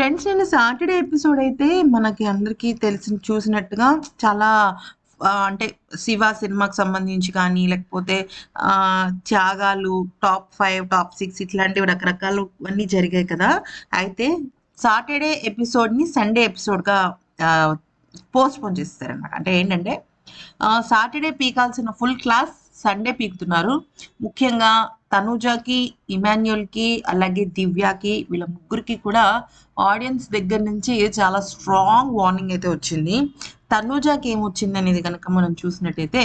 Friends నేను Saturday episode అయితే మనకి అందరికీ తెలిసి చూసినట్టుగా చాలా అంటే శివ సినిమాకి సంబంధించి కానీ లేకపోతే త్యాగాలు టాప్ ఫైవ్ టాప్ సిక్స్ ఇట్లాంటివి రకరకాలు అన్నీ జరిగాయి కదా. అయితే సాటర్డే ఎపిసోడ్ని సండే ఎపిసోడ్గా పోస్ట్ పోన్ అంటే ఏంటంటే సాటర్డే పీకాల్సిన ఫుల్ క్లాస్ సండే పీకుతున్నారు. ముఖ్యంగా తనుజకి ఇమాన్యుల్కి అలాగే దివ్యాకి వీళ్ళ ముగ్గురికి కూడా ఆడియన్స్ దగ్గర నుంచి చాలా స్ట్రాంగ్ వార్నింగ్ అయితే వచ్చింది. తనుజాకి ఏమొచ్చింది అనేది కనుక మనం చూసినట్టయితే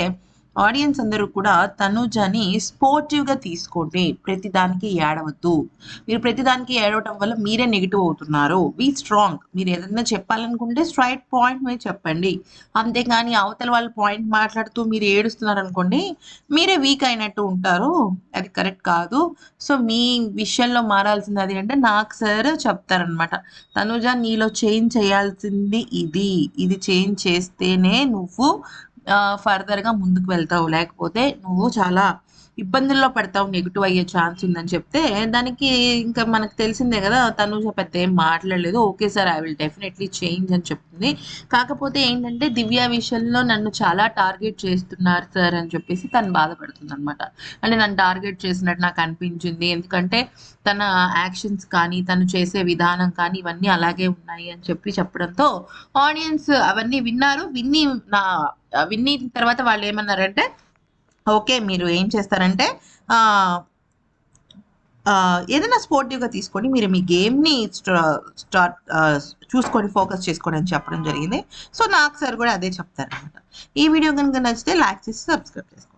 ఆడియన్స్ అందరూ కూడా తనుజాని స్పోర్టివ్గా తీసుకోండి. ప్రతిదానికి ఏడవద్దు. మీరు ప్రతిదానికి ఏడవటం వల్ల మీరే నెగిటివ్ అవుతున్నారు. బీ స్ట్రాంగ్ మీరు ఏదైనా చెప్పాలనుకుంటే స్ట్రైట్ పాయింట్ మీద చెప్పండి. అంతేగాని అవతల వాళ్ళ పాయింట్ మాట్లాడుతూ మీరు ఏడుస్తున్నారు అనుకోండి మీరే వీక్ అయినట్టు ఉంటారు. అది కరెక్ట్ కాదు. సో మీ విషయంలో మారాల్సింది అది అంటే నాకు సార్ చెప్తారనమాట తనుజ నీలో చేంజ్ చేయాల్సింది ఇది. ఇది చేంజ్ చేస్తేనే నువ్వు ఫర్దర్గా ముందుకు వెళ్తావు. లేకపోతే నువ్వు చాలా ఇబ్బందుల్లో పడతావు. నెగిటివ్ అయ్యే ఛాన్స్ ఉందని చెప్తే దానికి ఇంకా మనకు తెలిసిందే కదా తను పెద్ద ఏం మాట్లాడలేదు. Okay sir I will definitely change అని చెప్తుంది. కాకపోతే ఏంటంటే దివ్య విషయంలో నన్ను చాలా టార్గెట్ చేస్తున్నారు సార్ అని చెప్పేసి తను బాధపడుతుంది అనమాట అంటే నన్ను టార్గెట్ చేసినట్టు నాకు అనిపించింది. ఎందుకంటే తన యాక్షన్స్ కానీ తను చేసే విధానం కానీ ఇవన్నీ అలాగే ఉన్నాయి అని చెప్పి చెప్పడంతో ఆడియన్స్ అవన్నీ విన్నారు. విన్ని నా విన్ని తర్వాత వాళ్ళు ఏమన్నారంటే ఓకే మీరు ఏం చేస్తారంటే ఏదైనా స్పోర్టివ్గా తీసుకొని మీరు మీ గేమ్ని స్టార్ట్ చూసుకొని ఫోకస్ చేసుకోండి అని చెప్పడం జరిగింది. సో నాకు సార్ కూడా అదే చెప్తారనమాట ఈ వీడియో కనుక నచ్చితే లైక్ చేసి సబ్స్క్రైబ్ చేసుకోండి.